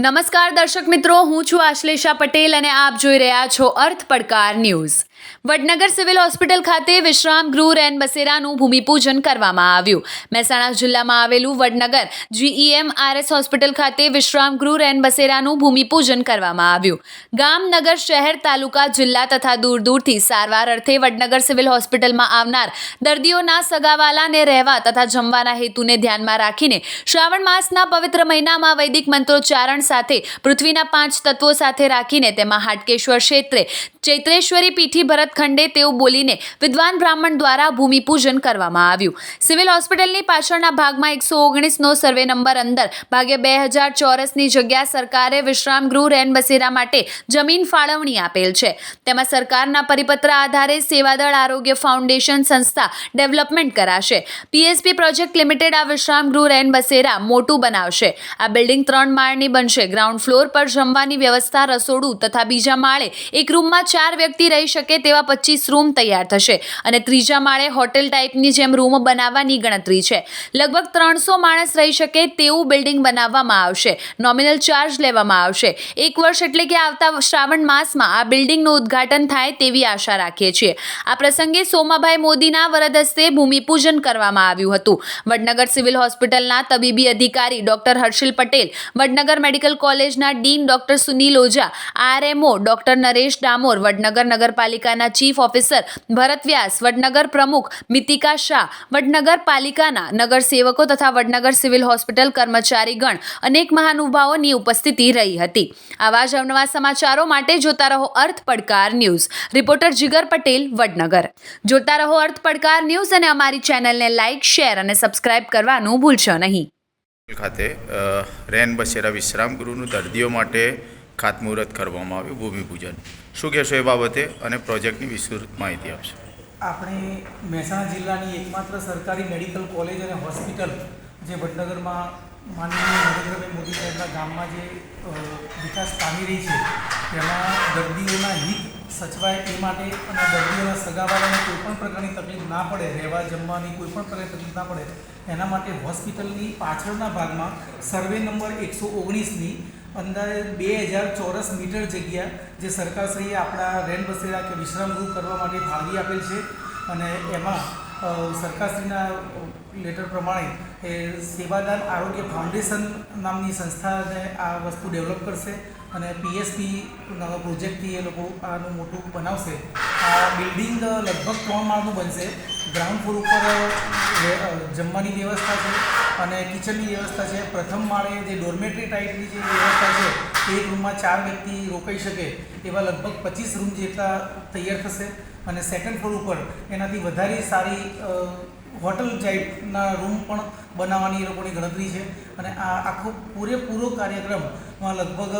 નમસ્કાર દર્શક મિત્રો, હું છું આશ્લેષા પટેલ અને આપ જોઈ રહ્યા છો અર્થ Padkar news. Vadnagar civil hospital ખાતે વિશ્રામ ગૃહ રેન બસેરાનું ભૂમિપૂજન કરવામાં આવ્યું. મહેસાણા જિલ્લામાં આવેલું વડનગર જીઈએમ આરએસ હોસ્પિટલ ખાતે વિશ્રામ ગૃહ રેન બસેરાનું ભૂમિપૂજન કરવામાં આવ્યું. ગામ, નગર, શહેર, તાલુકા, જિલ્લા તથા દૂર દૂરથી સારવાર અર્થે વડનગર સિવિલ હોસ્પિટલમાં આવનાર દર્દીઓના સગાવાલાને રહેવા તથા જમવાના હેતુને ધ્યાનમાં રાખીને શ્રાવણ માસના પવિત્ર મહિનામાં વૈદિક મંત્રોચ્ચારણ સાથે પૃથ્વીના પાંચ તત્વો સાથે રાખીને તેમાં હાટકેશ્વર ક્ષેત્રે, ચૈત્રેશ્વરી પીઠી ભરત ખંડે તેવું બોલીને વિદ્વાન બ્રાહ્મણ દ્વારા ભૂમિપૂજન કરવામાં આવ્યું. સિવિલ હોસ્પિટલની પાછળના ભાગમાં એકસો ઓગણીસનો સર્વે નંબર અંદર ભાગે બે હજાર ચોરસની જગ્યા સરકારે વિશ્રામ ગૃહ રેન બસેરા માટે જમીન ફાળવણી આપેલ છે. તેમાં સરકારના પરિપત્ર આધારે સેવાદળ આરોગ્ય ફાઉન્ડેશન સંસ્થા ડેવલપમેન્ટ કરાશે. પીએસપી પ્રોજેક્ટ લિમિટેડ આ વિશ્રામ ગૃહ રેન બસેરા મોટું બનાવશે. આ બિલ્ડિંગ ત્રણ માળની બનશે. ગ્રાઉન્ડ ફ્લોર પર જમવાની વ્યવસ્થા રસોડું તથા બીજા માળે એક રૂમમાં ચાર વ્યક્તિ રહી શકે તેવા પચીસ રૂમ તૈયાર થશે. અને ત્રીજા માળે હોટેલ ટાઈપની જેમ રૂમ બનાવવાની ગણતરી છે. લગભગ ત્રણસો માણસ રહી શકે તેવું બિલ્ડિંગ બનાવવામાં આવશે. નોમિનલ ચાર્જ લેવામાં આવશે. એક વર્ષ એટલે કે આવતા શ્રાવણ માસમાં આ બિલ્ડિંગનું ઉદ્ઘાટન થાય તેવી આશા રાખીએ છીએ. આ પ્રસંગે સોમાભાઈ મોદીના વરદ હસ્તે ભૂમિપૂજન કરવામાં આવ્યું હતું. વડનગર સિવિલ હોસ્પિટલના તબીબી અધિકારી ડોક્ટર હર્ષિલ પટેલ, વડનગર મેડિકલ કોલેજના dean doctor Sunil Ojha, RMO doctor Naresh Damor, Vadnagar નગરપાલિકાના ચીફ ઓફિસર ભરત વ્યાસ, વડનગર પ્રમુખ મિતિકા શાહ, વડનગર પાલિકાના નગર સેવકો તથા વડનગર સિવિલ હોસ્પિટલ કર્મચારીગણ અનેક મહાનુભાવોની ઉપસ્થિતિ રહી હતી. આવા જ અવનવા સમાચારો માટે જોતા રહો અર્થ પડકાર ન્યૂઝ. રિપોર્ટર જીગર પટેલ, વડનગર. જોતા રહો અર્થ પડકાર ન્યૂઝ અને અમારી ચેનલને લાઇક, શેર અને સબસ્ક્રાઇબ કરવાનું ભૂલશો નહીં. ખાતે રેન બસેરા વિશ્રામ ગૃહનું દર્દીઓ માટે ખાતમુહૂર્ત કરવામાં આવ્યું ભૂમિપૂજન શું કહેશો એ બાબતે અને પ્રોજેક્ટની વિસ્તૃત માહિતી આપશો? આપણે મહેસાણા જિલ્લાની એકમાત્ર સરકારી મેડિકલ કોલેજ અને હોસ્પિટલ, જે વડનગરમાં માનનીય નરેન્દ્રભાઈ મોદી સાહેબના ગામમાં જે વિકાસ પામી રહી છે, તેમાં દર્દીઓના હિત સચવાય એ માટે અને દર્દીઓના સગાવાળાને કોઈ પણ પ્રકારની તકલીફ ના પડે, રહેવા, જમવાની કોઈ પણ પ્રકારની તકલીફ ના પડે, એના માટે હોસ્પિટલની પાછળના ભાગમાં સર્વે નંબર એકસો ઓગણીસની અંદાજે બે હજાર ચોરસ મીટર જગ્યા જે સરકારશ્રીએ આપણા રેન બસેરા કે વિશ્રામ ગૃહ કરવા માટે ફાળવી આપેલ છે અને એમાં સરકારશ્રીના લેટર પ્રમાણે એ સેવાદાન આરોગ્ય ફાઉન્ડેશન નામની સંસ્થાને આ વસ્તુ ડેવલપ કરશે અને પીએસપી નવા પ્રોજેક્ટથી એ લોકો આનું મોટું બનાવશે. આ બિલ્ડિંગ લગભગ ત્રણ માળનું બનશે. ગ્રાઉન્ડ ફ્લોર ઉપર જમવાની વ્યવસ્થા છે અને કિચનની વ્યવસ્થા છે. પ્રથમ માળે જે ડોર્મેટરી ટાઈપની જે વ્યવસ્થા છે, તે રૂમમાં ચાર વ્યક્તિ રોકાઈ શકે એવા લગભગ પચીસ રૂમ જેટલા તૈયાર થશે. અને સેકન્ડ ફ્લોર ઉપર એનાથી વધારે સારી હોટલ ટાઈપના રૂમ પણ બનાવવાની એ લોકોની ગણતરી છે. અને આ આખો પૂરેપૂરો કાર્યક્રમમાં લગભગ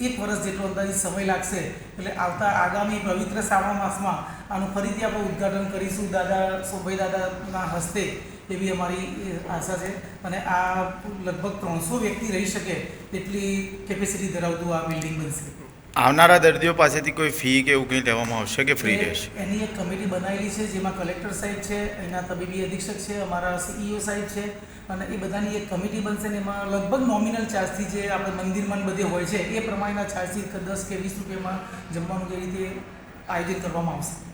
એક વર્ષ જેટલો અંદાજિત સમય લાગશે. એટલે આવતા આગામી પવિત્ર શ્રાવણ માસમાં આનું ફરીથી આપણે ઉદ્ઘાટન કરીશું દાદા સોભાઈ દાદાના હસ્તે એવી અમારી આશા છે. અને આ લગભગ ત્રણસો વ્યક્તિ રહી શકે તેટલી કેપેસિટી ધરાવતું આ બિલ્ડિંગ બનશે. આવનારા દર્દીઓ પાસેથી કોઈ ફી કે એવું કંઈ લેવામાં આવશે કે ફ્રી રહેશે? એની એક કમિટી બનાવેલી છે જેમાં કલેક્ટર સાહેબ છે એના તબીબી અધિક્ષક છે અમારા સીઈઓ સાહેબ છે અને એ બધાની એક કમિટી બનશે ને એમાં લગભગ નોમિનલ ચાર્જથી જે આપણે મંદિરમાં બધે હોય છે એ પ્રમાણેના ચાર્જથી દસ કે વીસ રૂપિયામાં જમવાનું જે રીતે આયોજિત કરવામાં આવશે.